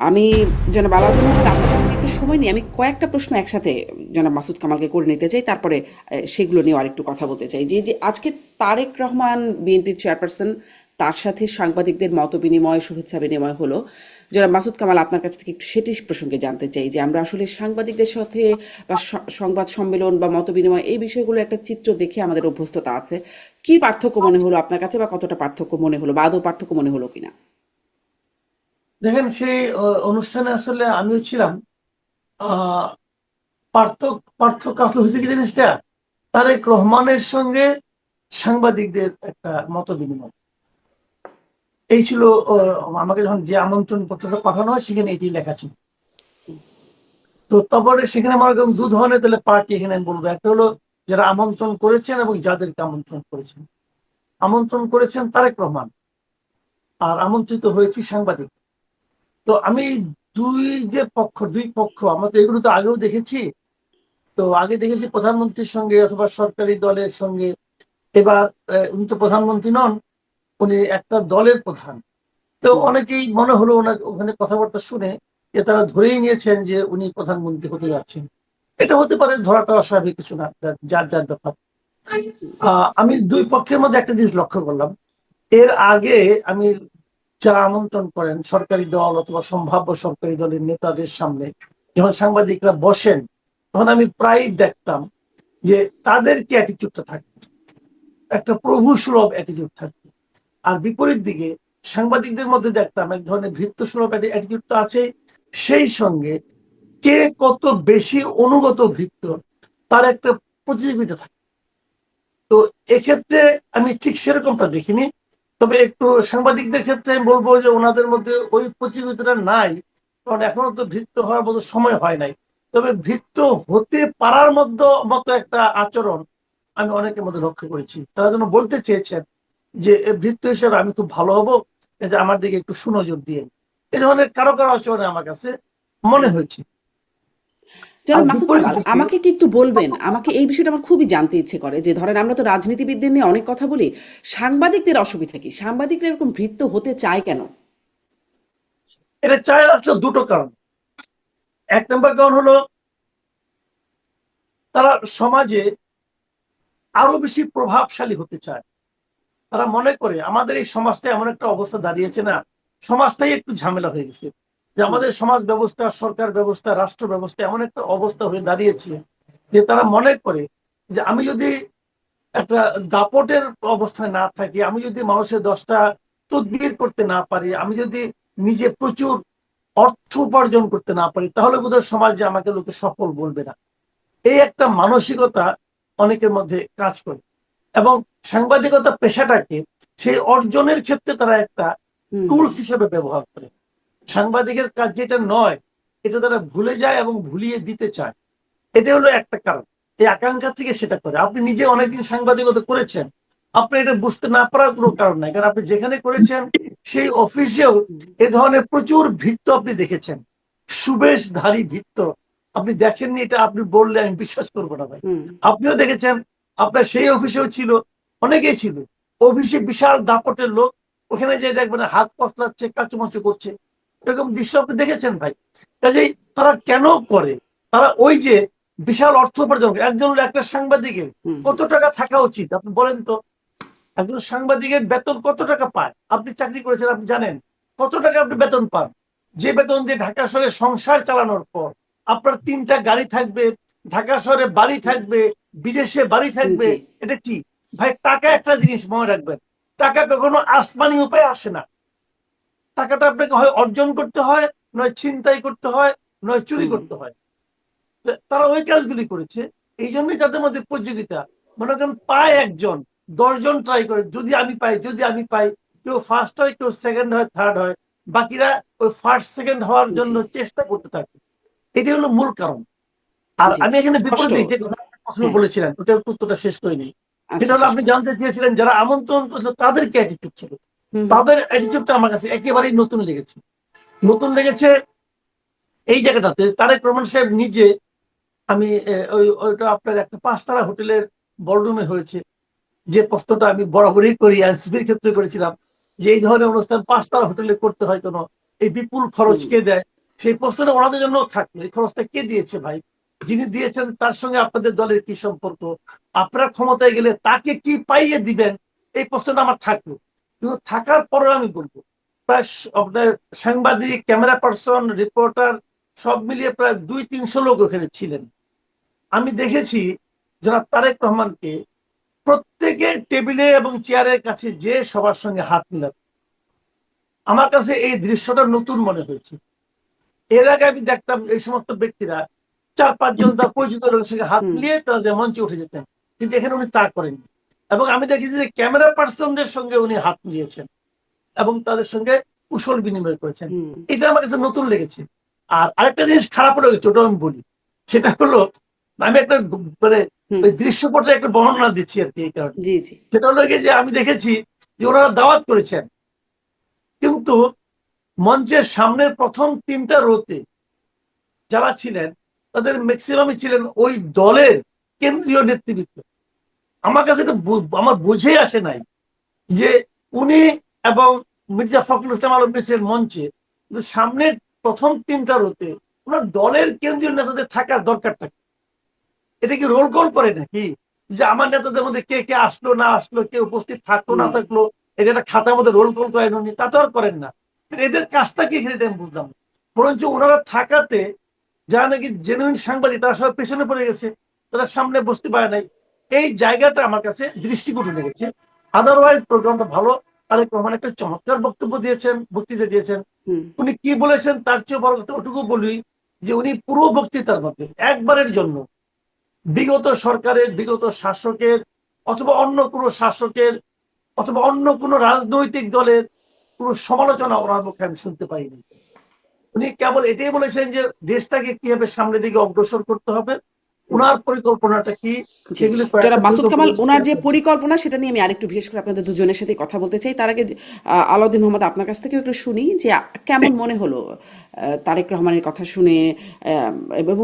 আমি যেন কাছে একটু সময় নিয়ে আমি কয়েকটা প্রশ্ন একসাথে যেন মাসুদ কামালকে করে নিতে চাই। তারপরে সেগুলো নিয়ে আরেকটু কথা বলতে চাই। যে যে আজকে তারেক রহমান বিএনপির চেয়ারপারসন, তার সাথে সাংবাদিকদের মত বিনিময় শুভেচ্ছা বিনিময় হলো। জনাব মাসুদ কামাল, আপনার কাছ থেকে একটু সেটি প্রসঙ্গে জানতে চাই যে, আমরা আসলে সাংবাদিকদের সাথে বা সংবাদ সম্মেলন বা মত বিনিময় এই বিষয়গুলো একটা চিত্র দেখে আমাদের অভ্যস্ততা আছে। কি পার্থক্য মনে হলো আপনার কাছে বা কতটা পার্থক্য মনে হলো বা আদৌ পার্থক্য মনে হলো কিনা? দেখেন সেই অনুষ্ঠানে আসলে আমিও ছিলাম। আহ পার্থক্য আসলে হয়েছে কি জিনিসটা তারেক রহমানের সঙ্গে সাংবাদিকদের একটা মত বিনিময় এই ছিল আমাকে যখন যে আমন্ত্রণ পত্রটা পাঠানো হয়, সেখানে এটি লেখা ছিল। তো তারপরে সেখানে আমার দু ধরনের তাহলে পার্টি এখানে আমি বলব। একটা হলো যারা আমন্ত্রণ করেছেন এবং যাদেরকে আমন্ত্রণ করেছেন। আমন্ত্রণ করেছেন তারেক রহমান। আর আমন্ত্রিত হয়েছি সাংবাদিক। তো আমি দুই যে পক্ষ দুই পক্ষ আমরা তো এগুলো তো আগেও দেখেছি। তো আগে দেখেছি প্রধানমন্ত্রীর সঙ্গে অথবা সরকারি দলের সঙ্গে। এবার উনি তো প্রধানমন্ত্রী নন উনি একটা দলের প্রধান। তো অনেকেই মনে হলো ওনার ওখানে কথাবার্তা শুনে যে তারা ধরেই নিয়েছেন যে উনি প্রধানমন্ত্রী হতে যাচ্ছেন। এটা হতে পারে ধরাটা অস্বাভাবিক কিছু না যার যার ব্যাপার। আহ, আমি দুই পক্ষের মধ্যে একটা জিনিস লক্ষ্য করলাম। এর আগে আমি যারা আমন্ত্রণ করেন সরকারি দল অথবা সম্ভাব্য সরকারি দলের নেতাদের সামনে, যখন সাংবাদিকরা বসেন, তখন আমি প্রায়ই দেখতাম যে তাদের কি অ্যাটিটিউডটা থাকতো একটা প্রভু সুলভ অ্যাটিটিউড থাকতো আর বিপরীত দিকে সাংবাদিকদের মধ্যে দেখতাম এক ধরনের ভৃত্য সুলভ অ্যাটিটিউড তো আছে সেই সঙ্গে কে কত বেশি অনুগত ভৃত্য, তার একটা প্রতিযোগিতা থাকে। তো এক্ষেত্রে আমি ঠিক সেরকমটা দেখিনি। তবে একটু সাংবাদিকদের ক্ষেত্রে আমি বলব যে ওনাদের মধ্যে ওই প্রতিযোগিতাটা নাই, কারণ এখনও তো ভৃত্য হওয়ার মতো সময় হয় নাই। তবে ভৃত্য হতে পারার মধ্যে, মতো একটা আচরণ আমি অনেকের মধ্যে লক্ষ্য করেছি। তারা যেন বলতে চেয়েছেন যে, এ ভৃত্য হিসেবে আমি খুব ভালো হব আমার দিকে একটু সুনজর দিয়ে এই ধরনের কারও কারও আচরণে আমার কাছে মনে হয়েছে। জনাব মাসুদ বিপরীত আমাকে কি একটু বলবেন? আমাকে এই বিষয়টা আমার খুবই জানতে ইচ্ছে করে যে ধরেন আমরা তো রাজনীতিবিদদের নিয়ে অনেক কথা বলি সাংবাদিকদের অসুবিধা কি? সাংবাদিকরা এরকম ভৃত্য হতে চায় কেন? এটা চায় আসলে দুটো কারণ। এক নম্বর কারণ হলো তারা সমাজে আরও বেশি প্রভাবশালী হতে চায়। তারা মনে করে আমাদের এই সমাজটা এমন একটা অবস্থা দাঁড়িয়েছে না সমাজটাই একটু ঝামেলা হয়ে গেছে। যে আমাদের সমাজ ব্যবস্থা সরকার ব্যবস্থা রাষ্ট্র ব্যবস্থা এমন একটা অবস্থা হয়ে দাঁড়িয়েছে যে তারা মনে করে যে আমি যদি একটা দাপটের অবস্থায় না থাকি আমি যদি মানুষের দশটা তদবির করতে না পারি আমি যদি নিজে প্রচুর অর্থ উপার্জন করতে না পারি তাহলে বোধহয় সমাজে আমাকে লোকে সফল বলবে না। এই একটা মানসিকতা অনেকের মধ্যে কাজ করে। এবং সাংবাদিকতা পেশাটাকে সেই অর্জনের ক্ষেত্রে তারা একটা টুলস হিসেবে ব্যবহার করে। সাংবাদিকের কাজ যেটা নয় এটা তারা ভুলে যায় এবং ভুলিয়ে দিতে চায়। এটা হলো একটা কারণ। এই আকাঙ্ক্ষা থেকে সেটা করে। আপনি নিজে অনেকদিন সাংবাদিকতা করেছেন। আপনি এটা বুঝতে না পারার কোনো কারণ নাই। কারণ আপনি যেখানে করেছেন সেই অফিসেও এ ধরনের প্রচুর ভিত্ত আপনি দেখেছেন। সুবেশধারী ভিত্ত। আপনি দেখেননি এটা আপনি বললে আমি বিশ্বাস করব না ভাই। আপনিও দেখেছেন আপনার সেই অফিসেও ছিল অনেকেই ছিল। অফিসে বিশাল দাপটের লোক। ওখানে যে দেখবেন হাত পসলাচ্ছে কাচুমাচু করছে। এরকম দৃশ্য আপনি দেখেছেন ভাই? কাজেই তারা কেন করে? তারা ওই যে বিশাল অর্থ উপার্জন একজন একটা সাংবাদিকের কত টাকা থাকা উচিত? আপনি বলেন তো। একজন সাংবাদিকের বেতন কত টাকা পায়? আপনি চাকরি করেছেন আপনি জানেন। কত টাকা আপনি বেতন পান? যে বেতন দিয়ে ঢাকা শহরে সংসার চালানোর পর আপনার তিনটা গাড়ি থাকবে ঢাকা শহরে বাড়ি থাকবে বিদেশে বাড়ি থাকবে এটা কি? ভাই টাকা একটা জিনিস মনে রাখবেন। টাকা কখনো আসমানি উপায়ে আসে না। টাকাটা আপনাকে হয় অর্জন করতে হয় নয় ছিনতাই করতে হয় নয় চুরি করতে হয়। তারা ওই কাজগুলি করেছে। এই জন্যই তাদের মধ্যে প্রতিযোগিতা মনে করেন পায় একজন দশজন ট্রাই করে যদি আমি পাই যদি আমি পাই কেউ ফার্স্ট হয় কেউ সেকেন্ড হয় থার্ড হয় বাকিরা ওই ফার্স্ট সেকেন্ড হওয়ার জন্য চেষ্টা করতে থাকে। এটি হলো মূল কারণ। আর আমি এখানে। বিপরীতে যে। বলেছিলেন ওটা উত্তরটা শেষ করিনি। আচ্ছা, সেটা হলো আপনি জানতে চেয়েছিলেন যারা আমন্ত্রণ করছিল তাদের কি অ্যাটিটিউড ছিল। তাদের অ্যাটিটিউডটা আমার কাছে একেবারেই নতুন লেগেছে। নতুন লেগেছে এই জায়গাটাতে। তারেক রহমান সাহেব নিজে আমি ওই ওইটা আপনার একটা পাঁচতারা হোটেলের বড়রুমে হয়েছে। যে প্রশ্নটা আমি বরাবরই করি এনসিপির ক্ষেত্রে করেছিলাম যে এই ধরনের অনুষ্ঠান পাঁচতারা হোটেলে করতে হয় কেন? এই বিপুল খরচ কে দেয়? সেই প্রশ্নটা ওনাদের জন্য থাকল। এই খরচটা কে দিয়েছে ভাই? যিনি দিয়েছেন তার সঙ্গে আপনাদের দলের কি সম্পর্ক? আপনারা ক্ষমতায় গেলে তাকে কি পাইয়ে দিবেন? এই প্রশ্নটা আমার থাকল। কিন্তু থাকার পরেও আমি বলব প্রায় আপনার সাংবাদিক ক্যামেরা পার্সন রিপোর্টার সব মিলিয়ে প্রায় দুই তিনশো লোক ওখানে ছিলেন। আমি দেখেছি যারা তারেক রহমানকে প্রত্যেকের টেবিলে এবং চেয়ারের কাছে যে সবার সঙ্গে হাত মিলাত। আমার কাছে এই দৃশ্যটা নতুন মনে হয়েছে। এর আগে আমি দেখতাম এই সমস্ত ব্যক্তিরা চার পাঁচজন তার পরিচিত লোকের সঙ্গে হাত। মিলিয়ে তারা যে মঞ্চে উঠে যেতেন কিন্তু এখানে উনি তা করেননি। এবং আমি দেখেছি যে ক্যামেরা পার্সনদের সঙ্গে উনি হাত মিলিয়েছেন এবং তাদের সঙ্গে কুশল বিনিময় করেছেন। এটা আমার কাছে নতুন লেগেছে। আর আরেকটা জিনিস খারাপ লেগেছে ওটাও আমি বলি। সেটা হলো আমি একটা মানে। ওই দৃশ্যপটে একটা বর্ণনা দিচ্ছি আর কি এই কারণে। সেটা হলো যে আমি দেখেছি যে ওনারা দাওয়াত করেছেন। কিন্তু মঞ্চের সামনের প্রথম তিনটা রোতে যারা ছিলেন তাদের ম্যাক্সিমামই ছিলেন ওই দলের কেন্দ্রীয় নেতৃবৃন্দ। আমার কাছে আমার বুঝে আসে নাই যে উনি এবং মির্জা ফখরুল ইসলাম আলম ছিলেন মঞ্চে কিন্তু সামনের প্রথম তিনটা রোতে ওনার দলের কেন্দ্রীয় নেতাদের থাকার দরকারটা? এটা কি রোল কল করে নাকি যে আমার নেতাদের মধ্যে কে কে আসলো না আসলো কে উপস্থিত থাকল না থাকল এটা একটা খাতার মধ্যে রোল কল করেন উনি তা তো আর করেন না এদের কাজটা কি এখানে আমি বুঝলাম। বরঞ্চ ওনারা থাকাতে যারা নাকি জেনুইন সাংবাদিক তারা সব পেছনে পড়ে গেছে তারা সামনে বসতে পারে নাই এই জায়গাটা আমার কাছে দৃষ্টিকটু লেগেছে। আদারওয়াইজ প্রোগ্রামটা ভালো তারেক রহমান একটা চমৎকার বক্তব্য দিয়েছেন বক্তৃতা দিয়েছেন। উনি কি বলেছেন তার চেয়ে বড় কথা ওটুকু বলি যে উনি পুরো বক্তৃতার মধ্যে একবারের জন্য বিগত সরকারের বিগত শাসকের অথবা অন্য কোনো শাসকের অথবা অন্য কোনো রাজনৈতিক দলের কোনো সমালোচনা ওনার মুখে আমি শুনতে পাইনি। উনি কেবল এটাই বলেছেন যে দেশটাকে কীভাবে সামনের দিকে অগ্রসর করতে হবে ওনার পরিকল্পনাটা কি? সেগুলি যারা মাসুদ কামাল ওনার যে পরিকল্পনা সেটা নিয়ে আমি আরেকটু বিশেষ করে আপনাদের দুজনের সাথে কথা বলতে চাই। তার আগে আলাউদ্দিন মোহাম্মদ আপনার কাছ থেকে একটু শুনি যে কেমন মনে হলো তারেক রহমানের কথা শুনে এবং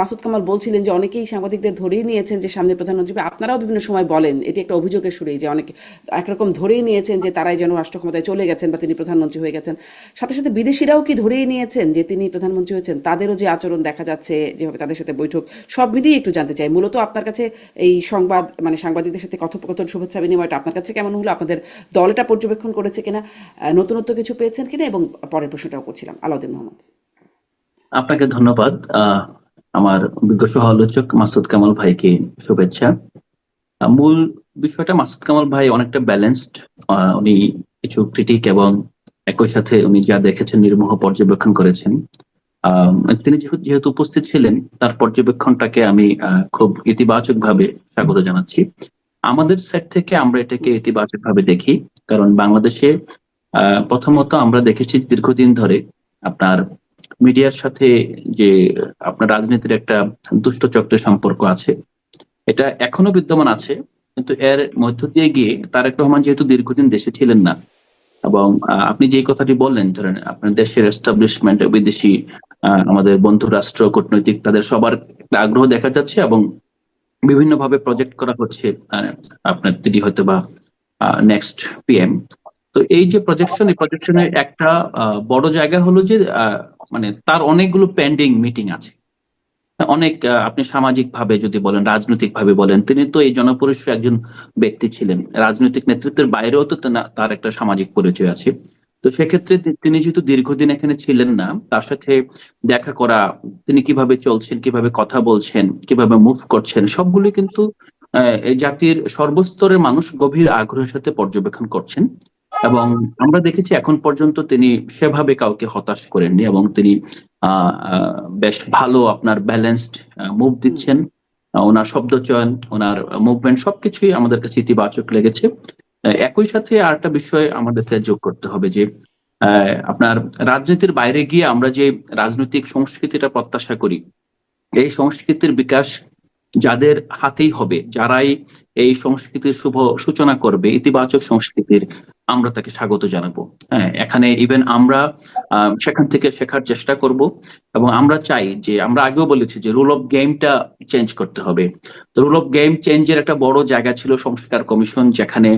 মাসুদ কামাল বলছিলেন যে অনেকেই সাংবাদিকদের ধরেই নিয়েছেন যে সামনে প্রধানমন্ত্রী আপনারাও বিভিন্ন সময় বলেন এটি একটা অভিযোগের সুরেই যে অনেকে একরকম ধরেই নিয়েছেন যে তারাই যেন রাষ্ট্র ক্ষমতায় চলে গেছেন বা তিনি প্রধানমন্ত্রী হয়ে গেছেন। সাথে সাথে বিদেশিরাও কি ধরেই নিয়েছেন যে তিনি প্রধানমন্ত্রী হয়েছেন? তাদেরও যে আচরণ দেখা যাচ্ছে যেভাবে তাদের সাথে বৈঠক সব মিলিয়ে একটু জানতে চাই। মূলত আপনার কাছে এই সংবাদ মানে সাংবাদিকদের সাথে কথোপকথন, শুভেচ্ছা বিনিময়টা আপনার কাছে কেমন হলো? আপনাদের দল এটা পর্যবেক্ষণ করেছে কিনা? নতুনত্ব কিছু পেয়েছেন কিনা? এবং পরের প্রশ্নটাও করছিলাম। আলাউদ্দিন মোহাম্মদ। আপনাকে ধন্যবাদ। আমার বিজ্ঞ সহ আলোচক মাসুদ কামাল ভাইকে শুভেচ্ছা। মূল বিষয়টা, মাসুদ কামাল ভাই অনেকটা ব্যালেন্সড উনি কিছু ক্রিটিক এবং একই সাথে উনি যা দেখেছেন নির্মোহ পর্যবেক্ষণ করেছেন। তিনি যেহেতু যেহেতু উপস্থিত ছিলেন, তার পর্যবেক্ষণটাকে আমি খুব ইতিবাচক ভাবে স্বাগত জানাচ্ছি। আমাদের সেট থেকে আমরা এটাকে ইতিবাচক ভাবে দেখি, কারণ বাংলাদেশে প্রথমত আমরা দেখেছি দীর্ঘদিন ধরে আপনার মিডিয়ার সাথে যে আপনার রাজনীতির একটা দুষ্ট চক্রের সম্পর্ক আছে। এটা এখনও বিদ্যমান আছে, কিন্তু এর মধ্য দিয়ে গিয়ে তারেক রহমান যেহেতু দীর্ঘদিন দেশে ছিলেন না, এবং আপনি যে কথাটি বললেন, ধরেন আপনার দেশের এস্টাবলিশমেন্ট বিদেশি আমাদের বন্ধু রাষ্ট্র, কূটনৈতিক, তাদের সবার আগ্রহ দেখা যাচ্ছে এবং বিভিন্ন ভাবে প্রজেক্ট করা হচ্ছে আপনার তিনি হয়তো বা নেক্সট পিএম তো এই যে প্রজেকশন এই প্রজেকশনের একটা বড় জায়গা হলো যে মানে তার অনেকগুলো পেন্ডিং মিটিং আছে। অনেক আপনি সামাজিক ভাবে যদি বলেন রাজনৈতিক ভাবে বলেন, তিনি তো এই জনপরিসর একজন ব্যক্তি ছিলেন। রাজনৈতিক নেতৃত্বের বাইরেও তো তার একটা সামাজিক পরিচয় আছে। তো সেক্ষেত্রে তিনি যেহেতু দীর্ঘদিন এখানে ছিলেন না তার সাথে দেখা করা তিনি কীভাবে চলছেন কীভাবে কথা বলছেন কীভাবে মুভ করছেন সবগুলো কিন্তু জাতির সর্বস্তরের মানুষ গভীর আগ্রহের সাথে পর্যবেক্ষণ করছেন। এবং আমরা দেখেছি এখন পর্যন্ত তিনি সেভাবে কাউকে হতাশ করেননি এবং তিনি বেশ ভালো আপনার ব্যালেন্সড মুভ দিচ্ছেন। ওনার শব্দ চয়ন ওনার মুভমেন্ট সবকিছুই আমাদের কাছে ইতিবাচক লেগেছে। একই সাথে আর একটা বিষয় আমাদেরকে যোগ করতে হবে যে আপনার রাজনীতির বাইরে গিয়ে আমরা যে রাজনৈতিক সংস্কৃতিটা প্রত্যাশা করি, এই সংস্কৃতির বিকাশ যাদের হাতেই হবে, যারাই এই সংস্কৃতির শুভ সূচনা করবে, ইতিবাচক সংস্কৃতির আমরা তাকে স্বাগত জানাব। হ্যাঁ এখানে ইভেন আমরা সেখান থেকে শেখার চেষ্টা করব এবং আমরা চাই যে, আমরা আগেও বলেছি যে রুল অফ গেমটা চেঞ্জ করতে হবে। তো রুল অফ গেম চেঞ্জের একটা বড় জায়গা ছিল সংস্কার কমিশন, যেখানে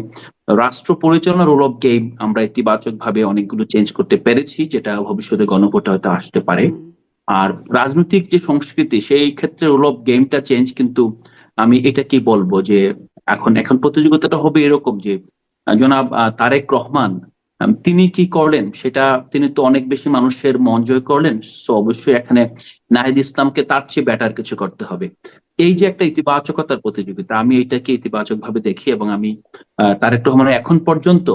রাষ্ট্র পরিচালনা রুল অফ গেম আমরা ইতিবাচক ভাবে অনেকগুলো চেঞ্জ করতে পেরেছি, যেটা ভবিষ্যতে গণভোটে হয়তো আসতে পারে। আর রাজনৈতিক যে সংস্কৃতি, সেই ক্ষেত্রে রুল গেমটা চেঞ্জ কিন্তু আমি এটা কি বলব যে এখন এখন প্রতিযোগিতাটা হবে এরকম যে, জনাব তারেক রহমান তিনি কি করলেন? সেটা তিনি তো অনেক বেশি মানুষের মন জয় করলেন সো অবশ্যই এখানে নাহিদ ইসলামকে তার চেয়ে বেটার কিছু করতে হবে। এই যে একটা ইতিবাচকতার প্রতিযোগিতা, আমি এটাকে ইতিবাচক ভাবে দেখি এবং আমি তারেক রহমানের এখন পর্যন্ত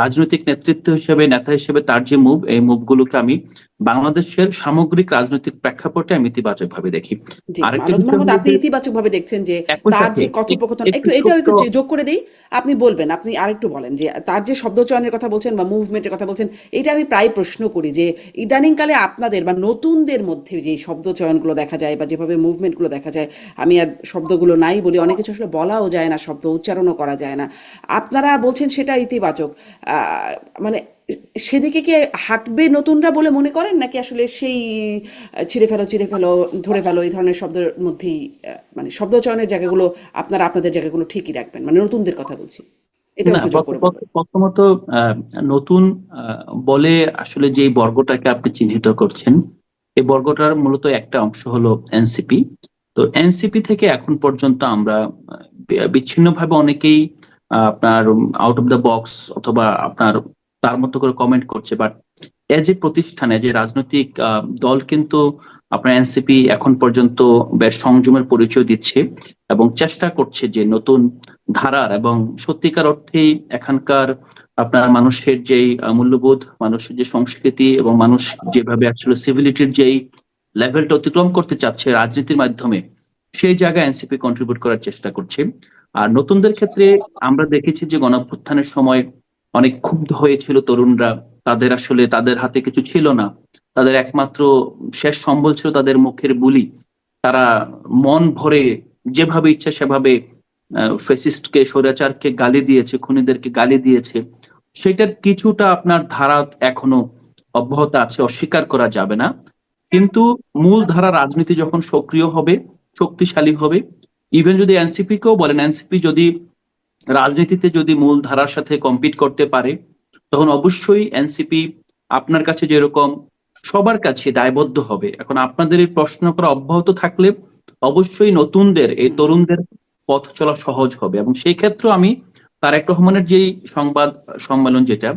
রাজনৈতিক নেতৃত্ব হিসেবে, নেতা হিসেবে তার যে মুভ এই মুভগুলোকে আমি বাংলাদেশের সামগ্রিক রাজনৈতিক প্রেক্ষাপটে আমি ইতিবাচক ভাবে দেখি আপনি ইতিবাচক ভাবে দেখছেন যে তার যে কথোপকথন একটু এটাও একটু যোগ করে দেই আপনি বলবেন আপনি আরেকটু বলেন যে তার যে শব্দ চয়নের কথা বলছেন বা মুভমেন্টের কথা বলছেন এটা আমি প্রায় প্রশ্ন করি যে ইদানিংকালে আপনাদের বা নতুনদের মধ্যে যে শব্দ চয়নগুলো দেখা যায় বা যেভাবে মুভমেন্টগুলো দেখা যায় আমি আর শব্দগুলো নাই বলি অনেক কিছু আসলে বলাও যায় না শব্দ উচ্চারণও করা যায় না। আপনারা বলছেন সেটা ইতিবাচক আহ, মানে সেদিকে কি হাঁটবে নতুনরা বলে মনে করেন? নাকি আসলে সেই ছিঁড়ে ফেলো চিড়ে ফেলো ধরে ফেলো এই ধরনের শব্দের মধ্যেই মানে শব্দ চয়নের জায়গাগুলো আপনারা আপনাদের জায়গাগুলো ঠিকই রাখবেন মানে নতুনদের কথা বলছি। প্রথমত নতুন বলে আসলে যে বর্গটাকে আপনি চিহ্নিত করছেন এই বর্গটার মূলত একটা অংশ হলো এনসিপি তো এনসিপি থেকে এখন পর্যন্ত আমরা বিচ্ছিন্ন ভাবে অনেকেই আপনার আউট অফ দ্য বক্স অথবা আপনার তার মতো করে কমেন্ট করছে বাট এজ এ প্রতিষ্ঠান এ রাজনৈতিক দল কিন্তু আপনার এনসিপি এখন পর্যন্ত বেশ সংযমের পরিচয় দিচ্ছে এবং চেষ্টা করছে যে নতুন ধারার এবং সত্যিকার অর্থেই এখানকার আপনার মানুষের যেই মূল্যবোধ, মানুষের যে সংস্কৃতি এবং মানুষ যেভাবে আসলে সিভিলিটির যেই লেভেলটা অতিক্রম করতে চাচ্ছে রাজনীতির মাধ্যমে, সেই জায়গায় এনসিপি কন্ট্রিবিউট করার চেষ্টা করছে। আর নতুনদের ক্ষেত্রে আমরা দেখেছি যে গণঅভ্যুত্থানের সময় অনেক ক্ষুব্ধ হয়েছিল তরুণরা। তাদের আসলে, তাদের হাতে কিছু ছিল না। তাদের একমাত্র শেষ সম্বল ছিল তাদের মুখের বুলি। তারা মন ভরে যেভাবে ইচ্ছা সেভাবে ফেসিস্টকে স্বৈরাচারকে গালি দিয়েছে, খুনিদেরকে গালি দিয়েছে। সেটার কিছুটা আপনার ধারা এখনও অব্যাহত আছে, অস্বীকার করা যাবে না। কিন্তু মূল ধারা রাজনীতি যখন সক্রিয় হবে, শক্তিশালী হবে ইভেন যদি এনসিপি কেও বলেন, এনসিপি যদি রাজনীতিতে যদি মূল ধারার সাথে কম্পিট করতে পারে, তখন অবশ্যই এনসিপি আপনার কাছে যেরকম সবার কাছে দায়বদ্ধ হবে। এখন আপনাদের এই প্রশ্ন করা অব্যাহত থাকলে অবশ্যই নতুনদের, এই তরুণদের পথ চলা সহজ হবে। এবং সেই ক্ষেত্রে আমি তারেক রহমানের যেই সংবাদ সম্মেলন যেটা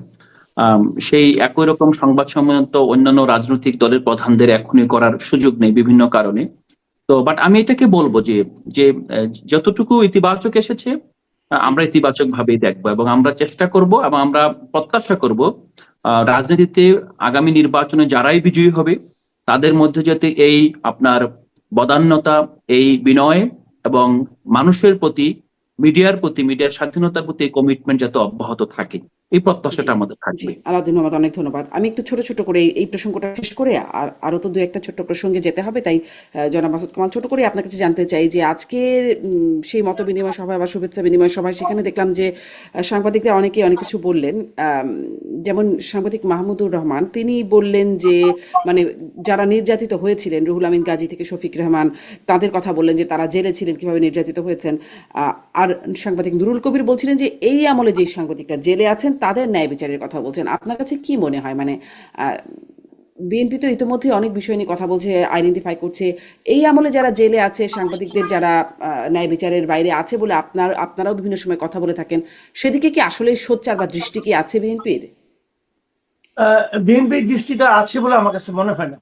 সেই একই রকম সংবাদ সম্মেলন তো অন্যান্য রাজনৈতিক দলের প্রধানদের এখনই করার সুযোগ নেই বিভিন্ন কারণে। তো বাট আমি এটাকে বলব যে যে যতটুকু ইতিবাচক এসেছে আমরা ইতিবাচক ভাবেই দেখব এবং আমরা চেষ্টা করব এবং আমরা প্রত্যাশা করব রাজনীতিতে আগামী নির্বাচনে যারাই বিজয়ী হবে, তাদের মধ্যে যাতে এই আপনার বদান্যতা, এই বিনয় এবং মানুষের প্রতি, মিডিয়ার প্রতি, মিডিয়ার স্বাধীনতার প্রতি কমিটমেন্ট যাতে অব্যাহত থাকে। এই প্রত্যাশাটা আমাদের থাকবে। আলাউদ্দিন মোহাম্মদ অনেক ধন্যবাদ। আমি একটু ছোট ছোট করে এই- প্রসঙ্গটা শেষ করে আর আরও তো দু একটা ছোট্ট প্রসঙ্গে যেতে হবে তাই জনাব মাসুদ কামাল ছোট করে আপনার কাছে জানতে চাই যে আজকের সেই মত বিনিময় সভায় বা শুভেচ্ছা বিনিময় সভায় সেখানে দেখলাম যে সাংবাদিকরা অনেকেই অনেক কিছু বললেন। যেমন সাংবাদিক মাহমুদুর রহমান তিনি বললেন যে মানে যারা নির্যাতিত হয়েছিলেন রুহুল আমিন গাজী থেকে শফিক রহমান তাদের কথা বললেন যে তারা জেলে ছিলেন কীভাবে নির্যাতিত হয়েছেন। আর সাংবাদিক নুরুল কবির বলছিলেন যে এই আমলে যে সাংবাদিকরা জেলে আছেন তাদের ন্যায় বিচারের কথা বলছেন। আপনার কাছে কি মনে হয়? মানে বিএনপি তো ইতিমধ্যে অনেক বিষয় নিয়ে কথা বলছে আইডেন্টিফাই করছে। এই আমলে যারা জেলে আছে, সাংবাদিকদের যারা ন্যায় বিচারের বাইরে আছে বলে আপনার, আপনারাও বিভিন্ন সময় কথা বলে থাকেন, সেদিকে কি আসলে সোচ্চার বা দৃষ্টি কি আছে বিএনপির? বিএনপির দৃষ্টিটা আছে বলে আমার কাছে মনে হয় না।